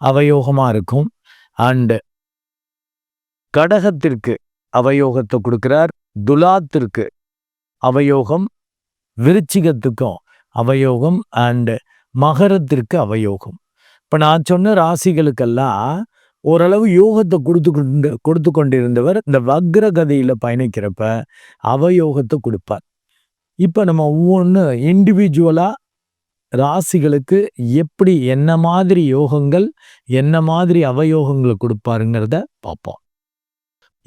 அவயோகமாக இருக்கும். அண்டு கடகத்திற்கு அவயோகத்தை கொடுக்குறார். துலாத்திற்கு அவயோகம் விருச்சிகத்துக்கும் அவயோகம் அண்டு மகரத்திற்கு அவயோகம். இப்போ நான் சொன்ன ராசிகளுக்கெல்லாம் ஓரளவு யோகத்தை கொடுத்து கொண்டு கொடுத்து கொண்டிருந்தவர் இந்த வக்ர கதையில் பயணிக்கிறப்ப அவயோகத்தை கொடுப்பார். இப்போ நம்ம ஒவ்வொன்று இண்டிவிஜுவலாக ராசிகளுக்கு எப்படி என்ன மாதிரி யோகங்கள் என்ன மாதிரி அவயோகங்களை கொடுப்பாருங்கிறத பார்ப்போம்.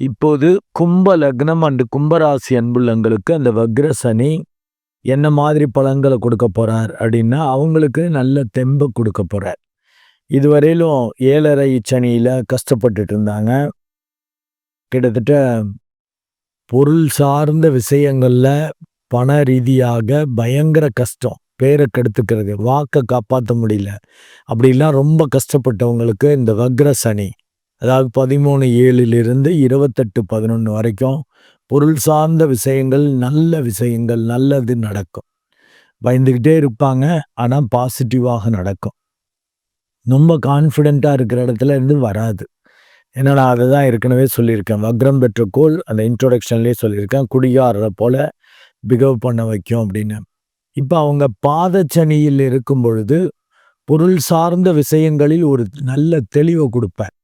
இப்போது கும்ப லக்னம் அண்டு கும்பராசி அன்புள்ளங்களுக்கு அந்த வக்ரசனி என்ன மாதிரி பழங்களை கொடுக்க போறார் அப்படின்னா அவங்களுக்கு நல்ல தெம்பை கொடுக்க போறார். இதுவரையிலும் ஏழரை சனியில் கஷ்டப்பட்டுட்டு இருந்தாங்க. கிட்டத்தட்ட பொருள் சார்ந்த விஷயங்களில் பண ரீதியாக பயங்கர கஷ்டம். பேரை கெடுத்துக்கிறது வாக்கை காப்பாற்ற முடியல. அப்படிலாம் ரொம்ப கஷ்டப்பட்டவங்களுக்கு இந்த வக்ர சனி அதாவது பதிமூணு ஏழிலிருந்து இருபத்தெட்டு பதினொன்று வரைக்கும் பொருள் சார்ந்த விஷயங்கள் நல்ல விஷயங்கள் நல்லது நடக்கும். பயந்துக்கிட்டே இருப்பாங்க ஆனால் பாசிட்டிவாக நடக்கும். ரொம்ப கான்ஃபிடெண்ட்டாக இருக்கிற இடத்துல இருந்து வராது. ஏன்னா நான் அதை தான் ஏற்கனவே சொல்லியிருக்கேன். வக்ரம் பெற்ற கோல் அந்த இன்ட்ரொடக்ஷன்லேயே சொல்லியிருக்கேன். குடியாடுற போல் பிகவ் பண்ண வைக்கும் அப்படின்னு. இப்போ அவங்க பாதச்சனியில் இருக்கும் பொழுது பொருள் சார்ந்த விஷயங்களில் ஒரு நல்ல தெளிவை கொடுப்பேன்.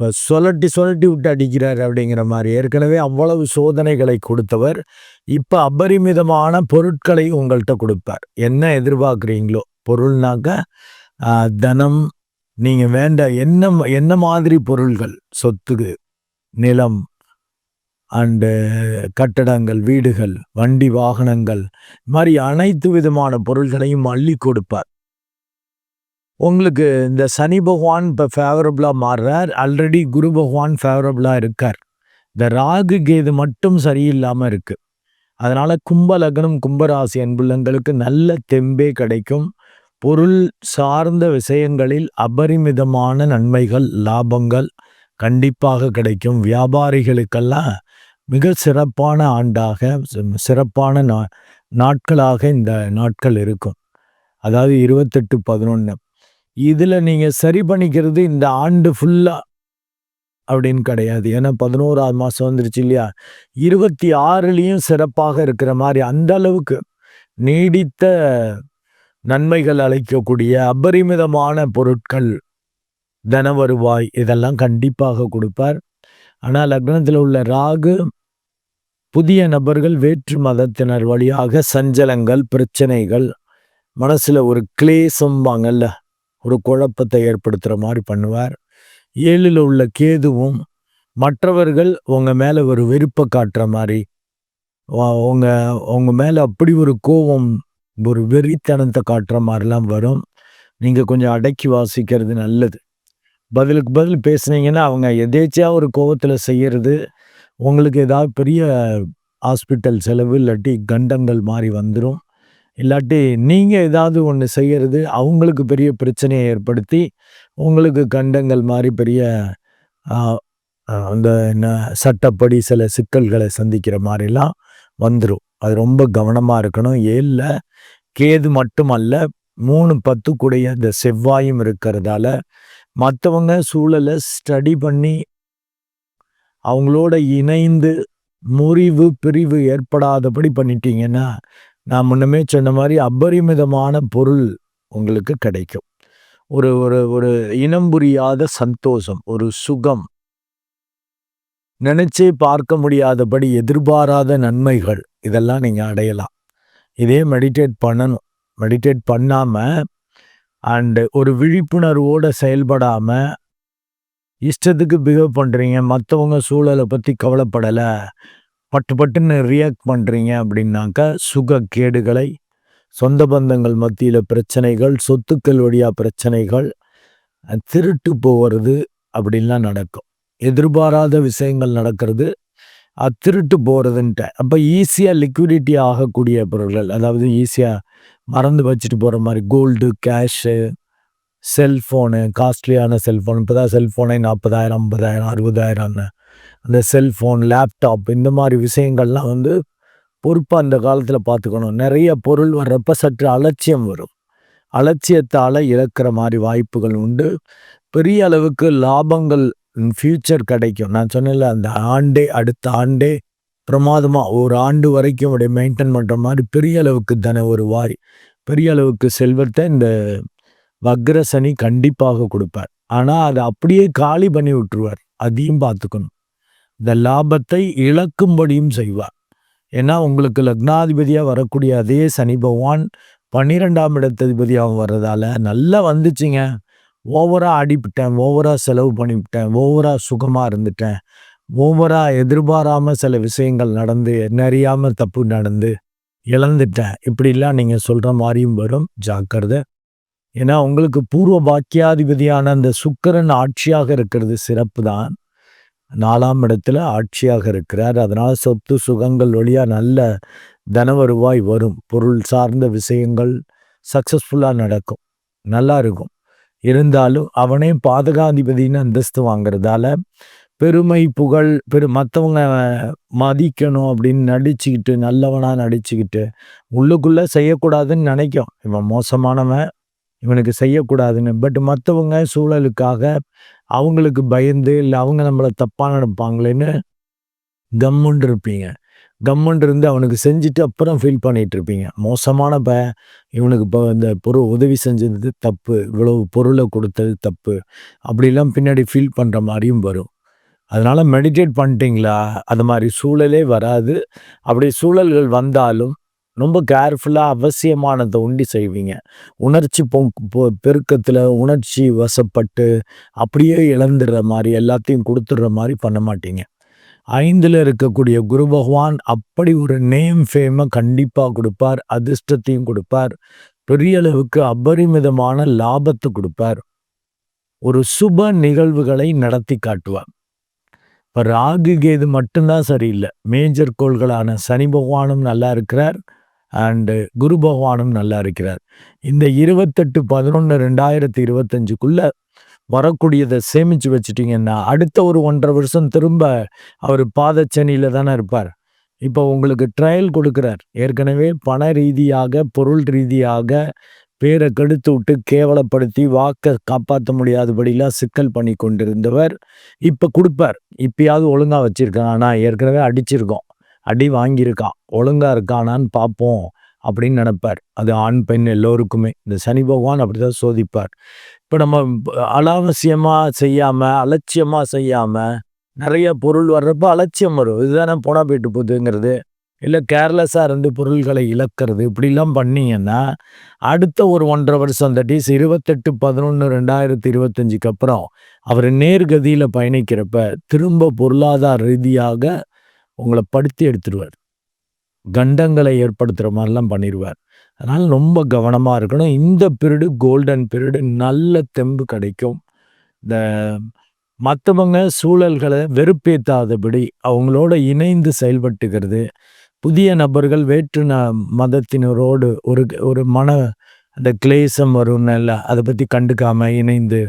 இப்போ சொலட்டி சொலட்டி விட்டு அடிக்கிறார் அப்படிங்கிற மாதிரி. ஏற்கனவே அவ்வளவு சோதனைகளை கொடுத்தவர். இப்போ அபரிமிதமான பொருட்களை உங்கள்கிட்ட கொடுப்பார். என்ன எதிர்பார்க்குறீங்களோ? பொருள்னாக்க தனம் நீங்கள் வேண்ட என்ன என்ன மாதிரி பொருள்கள்? சொத்துக்கு நிலம் அண்டு கட்டடங்கள் வீடுகள் வண்டி வாகனங்கள் மாதிரி அனைத்து விதமான பொருள்களையும் அள்ளி கொடுப்பார். உங்களுக்கு இந்த சனி பகவான் இப்போ ஃபேவரபுளாக மாறுறார். ஆல்ரெடி குரு பகவான் ஃபேவரபுளாக இருக்கார். இந்த ராகு கேது மட்டும் சரியில்லாமல் இருக்குது அதனால் கும்ப லக்னம் கும்பராசி அன்புள்ளங்களுக்கு நல்ல தெம்பே கிடைக்கும். பொருள் சார்ந்த விஷயங்களில் அபரிமிதமான நன்மைகள் லாபங்கள் கண்டிப்பாக கிடைக்கும். வியாபாரிகளுக்கெல்லாம் மிக சிறப்பான ஆண்டாக சிறப்பான நா நாட்களாக இந்த நாட்கள் இருக்கும். அதாவது இருபத்தெட்டு பதினொன்று இதில் நீங்கள் சரி பண்ணிக்கிறது இந்த ஆண்டு ஃபுல்லாக அப்படின்னு கிடையாது. ஏன்னா பதினோராவது மாதம் வந்துருச்சு இல்லையா? இருபத்தி ஆறுலேயும் சிறப்பாக இருக்கிற மாதிரி அந்த அளவுக்கு நீடித்த நன்மைகள் அளிக்கக்கூடிய அபரிமிதமான பொருட்கள் தன வருவாய் இதெல்லாம் கண்டிப்பாக கொடுப்பார். ஆனால் லக்னத்தில் உள்ள ராகு புதிய நபர்கள் வேற்று மதத்தினர் வழியாக சஞ்சலங்கள் பிரச்சனைகள் மனசில் ஒரு கிளேசம்பாங்கல்ல ஒரு குழப்பத்தை ஏற்படுத்துகிற மாதிரி பண்ணுவார். ஏழில் உள்ள கேதுவும் மற்றவர்கள் உங்கள் மேலே ஒரு வெறுப்பை காட்டுற மாதிரி உங்கள் உங்கள் மேலே அப்படி ஒரு கோபம் ஒரு வெறித்தனத்தை காட்டுற மாதிரிலாம் வரும். நீங்கள் கொஞ்சம் அடக்கி வாசிக்கிறது நல்லது. பதிலுக்கு பதில் பேசுனீங்கன்னா அவங்க எதேச்சியாக ஒரு கோபத்தில் செய்கிறது உங்களுக்கு ஏதாவது பெரிய ஹாஸ்பிட்டல் செலவு இல்லாட்டி கண்டங்கள் மாதிரி வந்துடும் இல்லாட்டி நீங்கள் ஏதாவது ஒன்று செய்கிறது அவங்களுக்கு பெரிய பிரச்சனையை ஏற்படுத்தி உங்களுக்கு கண்டங்கள் மாதிரி பெரிய அந்த என்ன சட்டப்படி சில சிக்கல்களை சந்திக்கிற மாதிரிலாம் வந்துடும் அது ரொம்ப கவனமாக இருக்கணும். ஏழில் கேது மட்டுமல்ல மூணு பத்து கூடைய இந்த செவ்வாயும் இருக்கிறதால மற்றவங்க சூழலை ஸ்டடி பண்ணி அவங்களோட இணைந்து முறிவு பிரிவு ஏற்படாதபடி பண்ணிட்டீங்கன்னா நான் முன்னமே சொன்ன மாதிரி அபரிமிதமான பொருள் உங்களுக்கு கிடைக்கும். ஒரு ஒரு ஒரு இனம் புரியாத சந்தோஷம் ஒரு சுகம். நினைச்சே பார்க்க முடியாதபடி எதிர்பாராத நன்மைகள் இதெல்லாம் நீங்கள் அடையலாம். இதே மெடிடேட் பண்ணணும். மெடிடேட் பண்ணாமல் அண்டு ஒரு விழிப்புணர்வோடு செயல்படாமல் இஷ்டத்துக்கு பிஹேவ் பண்ணுறீங்க மற்றவங்க சூழலை பற்றி கவலைப்படலை. பட்டு பட்டுன்னு ரியாக்ட் பண்ணுறீங்க அப்படின்னாக்கா சுக கேடுகளை சொந்த பந்தங்கள் மத்தியில் பிரச்சனைகள் சொத்துக்கள் வழியாக பிரச்சனைகள் திருட்டு போகிறது அப்படின்லாம் நடக்கும். எதிர்பாராத விஷயங்கள் நடக்கிறது. திருட்டு போகிறதுன்ட்டு அப்போ ஈஸியாக லிக்விடிட்டி ஆகக்கூடிய பொருட்கள் அதாவது ஈஸியாக மறந்து வச்சுட்டு போகிற மாதிரி கோல்டு கேஷு செல்ஃபோனு காஸ்ட்லியான செல்ஃபோன் இப்போ தான் செல்ஃபோனே நாற்பதாயிரம் ஐம்பதாயிரம் அறுபதாயிரம்னு. அந்த செல்ஃபோன் லேப்டாப் இந்த மாதிரி விஷயங்கள்லாம் வந்து பொறுப்பாக அந்த காலத்தில் பார்த்துக்கணும். நிறைய பொருள் வர்றப்ப சற்று அலட்சியம் வரும். அலட்சியத்தால் இழக்கிற மாதிரி வாய்ப்புகள் உண்டு. பெரிய அளவுக்கு லாபங்கள் ஃப்யூச்சர் கிடைக்கும். நான் சொன்னேன்ல அந்த ஆண்டே அடுத்த ஆண்டே பிரமாதமாக ஒரு ஆண்டு வரைக்கும் உடைய மெயின்டைன் பண்ணுற மாதிரி பெரிய அளவுக்கு தன ஒரு வாய் பெரிய அளவுக்கு செல்வத்தை இந்த வக்ரசனி கண்டிப்பாக கொடுப்பார். ஆனால் அதை அப்படியே காலி பண்ணி விட்டுருவார். அதையும் பார்த்துக்கணும். இந்த லாபத்தை இழக்கும்படியும் செய்வார். ஏன்னா உங்களுக்கு லக்னாதிபதியாக வரக்கூடிய அதே சனி பகவான் பன்னிரெண்டாம் இடத்ததிபதியாகவும் வர்றதால நல்லா வந்துச்சுங்க. ஓவராக அடிப்பிட்டேன் ஓவராக செலவு பண்ணிவிட்டேன் ஓவராக சுகமாக இருந்துட்டேன் ஓவராக எதிர்பாராமல் சில விஷயங்கள் நடந்து என்ன தப்பு நடந்து இழந்துட்டேன். இப்படிலாம் நீங்கள் சொல்கிற மாதிரியும் வரும். ஜாக்கிரதை. ஏன்னா உங்களுக்கு பூர்வ பாக்கியாதிபதியான அந்த சுக்கரன் ஆட்சியாக இருக்கிறது சிறப்பு தான். நாலாம் இடத்துல ஆட்சியாக இருக்கிறார். அதனால் சொத்து சுகங்கள் வழியாக நல்ல தன வருவாய் வரும். பொருள் சார்ந்த விஷயங்கள் சக்ஸஸ்ஃபுல்லாக நடக்கும். நல்லா இருக்கும். இருந்தாலும் அவனே பாதகாதிபதினு அந்தஸ்து வாங்குறதால பெருமை புகழ் பெரு மற்றவங்க மதிக்கணும் அப்படின்னு நடிச்சுக்கிட்டு நல்லவனாக நடிச்சுக்கிட்டு உள்ளுக்குள்ளே செய்யக்கூடாதுன்னு நினைக்கும். இவன் மோசமானவன். இவனுக்கு செய்யக்கூடாதுன்னு. பட் மற்றவங்க சூழலுக்காக அவங்களுக்கு பயந்து இல்லை அவங்க நம்மளை தப்பாக நடப்பாங்களேன்னு கம்முன்னு இருப்பீங்க. கம்முன்னு இருந்து அவனுக்கு செஞ்சுட்டு அப்புறம் ஃபீல் பண்ணிகிட்டு இருப்பீங்க. மோசமான ப இவனுக்கு இப்போ இந்த பொருள் உதவி செஞ்சது தப்பு இவ்வளவு பொருளை கொடுத்தது தப்பு அப்படிலாம் பின்னாடி ஃபீல் பண்ணுற மாதிரியும் வரும். அதனால் மெடிடேட் பண்ணிட்டீங்களா? அது மாதிரி சூழலே வராது. அப்படி சூழல்கள் வந்தாலும் ரொம்ப கேர்ஃபுல்லாக அவசியமானதை உண்டி செய்வீங்க. உணர்ச்சி பொ பெருக்கத்தில் உணர்ச்சி வசப்பட்டு அப்படியே இழந்துடுற மாதிரி எல்லாத்தையும் கொடுத்துடுற மாதிரி பண்ண மாட்டீங்க. ஐந்தில் இருக்கக்கூடிய குரு பகவான் அப்படி ஒரு நேம் ஃபேமை கண்டிப்பாக கொடுப்பார் அதிர்ஷ்டத்தையும் கொடுப்பார். பெரிய அளவுக்கு அபரிமிதமான லாபத்தை கொடுப்பார். ஒரு சுப நிகழ்வுகளை நடத்தி காட்டுவார். இப்போ ராகு கேது மட்டும்தான் சரியில்லை. மேஜர் கோள்களான சனி பகவானும் நல்லா இருக்கிறார். அண்டு குரு பகவானும் நல்லா இருக்கிறார். இந்த இருபத்தெட்டு பதினொன்று ரெண்டாயிரத்தி இருபத்தஞ்சுக்குள்ள வரக்கூடியதை சேமித்து வச்சுட்டிங்கன்னா அடுத்த ஒரு ஒன்றரை வருஷம் திரும்ப அவர் பாதச்சனியில் தானே இருப்பார். இப்போ உங்களுக்கு ட்ரையல் கொடுக்குறார். ஏற்கனவே பண ரீதியாக பொருள் ரீதியாக பேரை கெடுத்து விட்டு கேவலப்படுத்தி வாக்கை காப்பாற்ற முடியாதபடிலாம் சிக்கல் பண்ணி கொண்டிருந்தவர் இப்போ கொடுப்பார். இப்பயாவது ஒழுங்காக வச்சுருக்காங்க ஆனால் ஏற்கனவே அடிச்சிருக்கோம். அடி வாங்கியிருக்கான் ஒழுங்காக இருக்கானான்னு பார்ப்போம் அப்படின்னு நினைப்பார். அது ஆண் பெண் எல்லோருக்குமே. இந்த சனி பகவான் அப்படி தான் சோதிப்பார். இப்போ நம்ம அலாவசியமாக செய்யாமல் அலட்சியமாக செய்யாமல் நிறைய பொருள் வர்றப்போ அலட்சியம் வரும். இதுதானே போனால் போயிட்டு போகுதுங்கிறது. இல்லை கேர்லெஸ்ஸாக இருந்து பொருள்களை இழக்கிறது. இப்படிலாம் பண்ணிங்கன்னா அடுத்த ஒரு ஒன்றரை வருஷம் தட் இஸ் இருபத்தெட்டு பதினொன்று ரெண்டாயிரத்தி இருபத்தஞ்சுக்கு அப்புறம் அவர் நேர்கதியில் பயணிக்கிறப்ப திரும்ப பொருளாதார ரீதியாக உங்களை படுத்தி எடுத்துடுவார் கண்டங்களை ஏற்படுத்துகிற மாதிரிலாம் பண்ணிடுவார் அதனால் ரொம்ப கவனமாக இருக்கணும். இந்த பீரியடு கோல்டன் பீரியடு நல்ல தெம்பு கிடைக்கும். இந்த மற்றவங்க சூழல்களை வெறுப்பேற்றாதபடி அவங்களோட இணைந்து செயல்பட்டுக்கிறது. புதிய நபர்கள் வேற்று ந மதத்தினரோடு ஒரு ஒரு மன அந்த கிளேசம் வரும்னு இல்லை அதை பற்றி கண்டுக்காமல் இணைந்து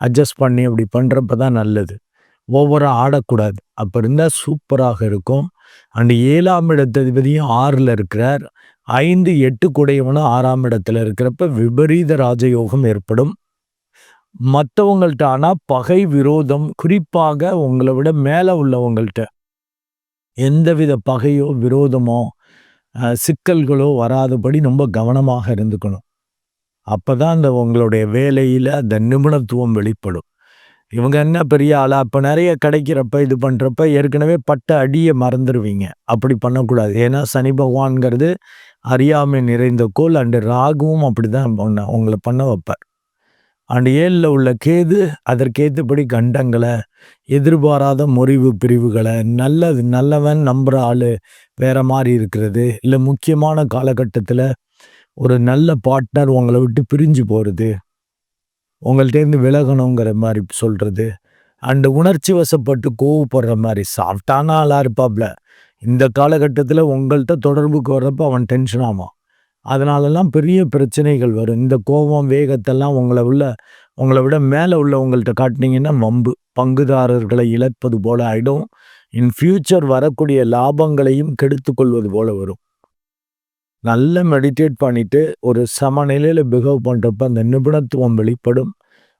அட்ஜஸ்ட் பண்ணி அப்படி பண்ணுறப்ப தான் நல்லது. ஒவ்வொரு ஆடக்கூடாது. அப்போ இருந்தால் சூப்பராக இருக்கும். அண்டு ஏழாம் இடத்ததிபதியும் ஆறில் இருக்கிறார். ஐந்து எட்டு குடையவனும் ஆறாம் இடத்துல இருக்கிறப்ப விபரீத ராஜயோகம் ஏற்படும். மற்றவங்கள்ட்ட ஆனால் பகை விரோதம் குறிப்பாக உங்களை விட மேலே உள்ளவங்கள்ட்ட எந்தவித பகையோ விரோதமோ சிக்கல்களோ வராதபடி ரொம்ப கவனமாக இருந்துக்கணும். அப்போ தான் அந்த உங்களுடைய வேலையில் அந்த நிபுணத்துவம் வெளிப்படும். இவங்க என்ன பெரிய ஆளா? இப்போ நிறைய கிடைக்கிறப்ப இது பண்ணுறப்ப ஏற்கனவே பட்ட அடியை மறந்துடுவீங்க அப்படி பண்ணக்கூடாது. ஏன்னா சனி பகவான்கிறது அறியாமை நிறைந்த கோல் அண்டு ராகுவும் அப்படி தான் உங்களை பண்ண வைப்பார். அண்டு ஏழில் உள்ள கேது அதற்கேற்றபடி கண்டங்களை எதிர்பாராத முறிவு பிரிவுகளை நல்லது நல்லவன் நம்புகிற ஆள் வேற மாதிரி இருக்கிறது. இல்லை முக்கியமான காலகட்டத்தில் ஒரு நல்ல பார்ட்னர் உங்களை விட்டு பிரிஞ்சு போகிறது உங்கள்கிட்டேருந்து விலகணுங்கிற மாதிரி சொல்கிறது அண்டு உணர்ச்சி வசப்பட்டு கோவப்படுற மாதிரி சாஃப்டான ஆளாக இருப்பாப்ல. இந்த காலகட்டத்தில் உங்கள்கிட்ட தொடர்புக்கு வர்றப்ப அவன் டென்ஷன் ஆமாம் அதனாலலாம் பெரிய பிரச்சனைகள் வரும். இந்த கோபம் வேகத்தெல்லாம் உங்களை உள்ள உங்களை விட மேலே உள்ள உங்கள்கிட்ட காட்டினீங்கன்னா வம்பு. பங்குதாரர்களை இழப்பது போல ஆகிடும் இன் ஃப்யூச்சர் வரக்கூடிய லாபங்களையும் கெடுத்து கொள்வது போல வரும். நல்ல மெடிடேட் பண்ணிவிட்டு ஒரு சமநிலையில் பிஹேவ் பண்ணுறப்ப அந்த நிபுணத்துவம் வெளிப்படும்.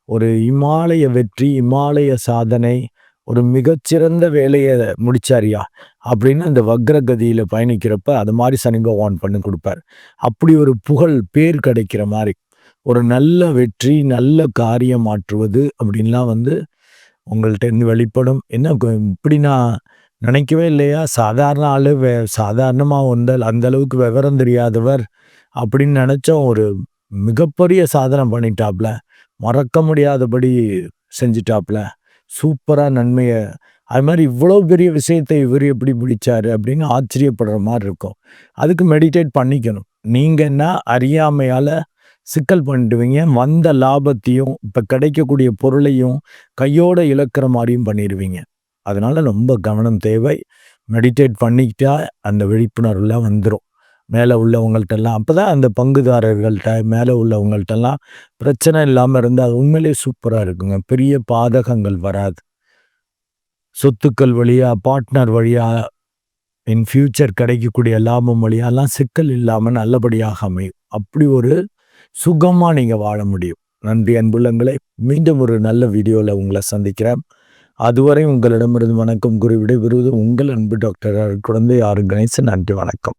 ஒரு இமாலய வெற்றி இமாலய சாதனை ஒரு மிகச்சிறந்த வேலையை முடிச்சாரியா? அப்படின்னு அந்த வக்ரகதியில் பயணிக்கிறப்ப அது மாதிரி சனி பகவான் பண்ணி கொடுப்பார். அப்படி ஒரு புகழ் பேர் கிடைக்கிற மாதிரி. ஒரு நல்ல வெற்றி நல்ல காரியம் மாற்றுவது அப்படின்லாம் வந்து உங்கள்கிட்ட இருந்து வெளிப்படும். என்ன இப்படி நான் நினைக்கவே இல்லையா? சாதாரண ஆள் வே சாதாரணமாக வந்தால் அந்த அளவுக்கு விவரம் தெரியாதவர் அப்படின்னு நினச்சோம் ஒரு மிகப்பெரிய சாதனை பண்ணிட்டாப்ல. மறக்க முடியாதபடி செஞ்சிட்டாப்ல. சூப்பராக நன்மையை அது மாதிரி இவ்வளோ பெரிய விஷயத்தை இவர் எப்படி பிடிச்சாரு அப்படின்னு ஆச்சரியப்படுற மாதிரி இருக்கும். அதுக்கு மெடிடேட் பண்ணிக்கணும். நீங்கள் என்ன அறியாமையால் சிக்கல் பண்ணிடுவீங்க. வந்த லாபத்தையும் இப்போ கிடைக்கக்கூடிய பொருளையும் கையோடு இழக்கிற மாதிரியும் பண்ணிடுவீங்க. அதனால் ரொம்ப கவனம் தேவை. மெடிடேட் பண்ணிக்கிட்டா அந்த விழிப்புணர்வுலாம் வந்துடும் மேலே உள்ளவங்கள்ட்டெல்லாம் அப்போ தான் அந்த பங்குதாரர்கள்ட்ட மேலே உள்ளவங்கள்ட்டெல்லாம் பிரச்சனை இல்லாமல் இருந்தால் அது உண்மையிலேயே சூப்பராக இருக்குங்க. பெரிய பாதகங்கள் வராது. சொத்துக்கள் வழியாக பார்ட்னர் வழியாக இன் ஃப்யூச்சர் கிடைக்கக்கூடிய லாபம் வழியாலாம் சிக்கல் இல்லாமல் நல்லபடியாக அமையும். அப்படி ஒரு சுகமாக நீங்கள் வாழ முடியும். நன்றி அன்புள்ளங்களை. மீண்டும் ஒரு நல்ல வீடியோவில் உங்களை சந்திக்கிறேன். அதுவரை உங்களிடமிருந்து வணக்கம் குறிவிட விருது உங்கள் அன்பு டாக்டர் குழந்தை ஆறு கணேசன். நன்றி வணக்கம்.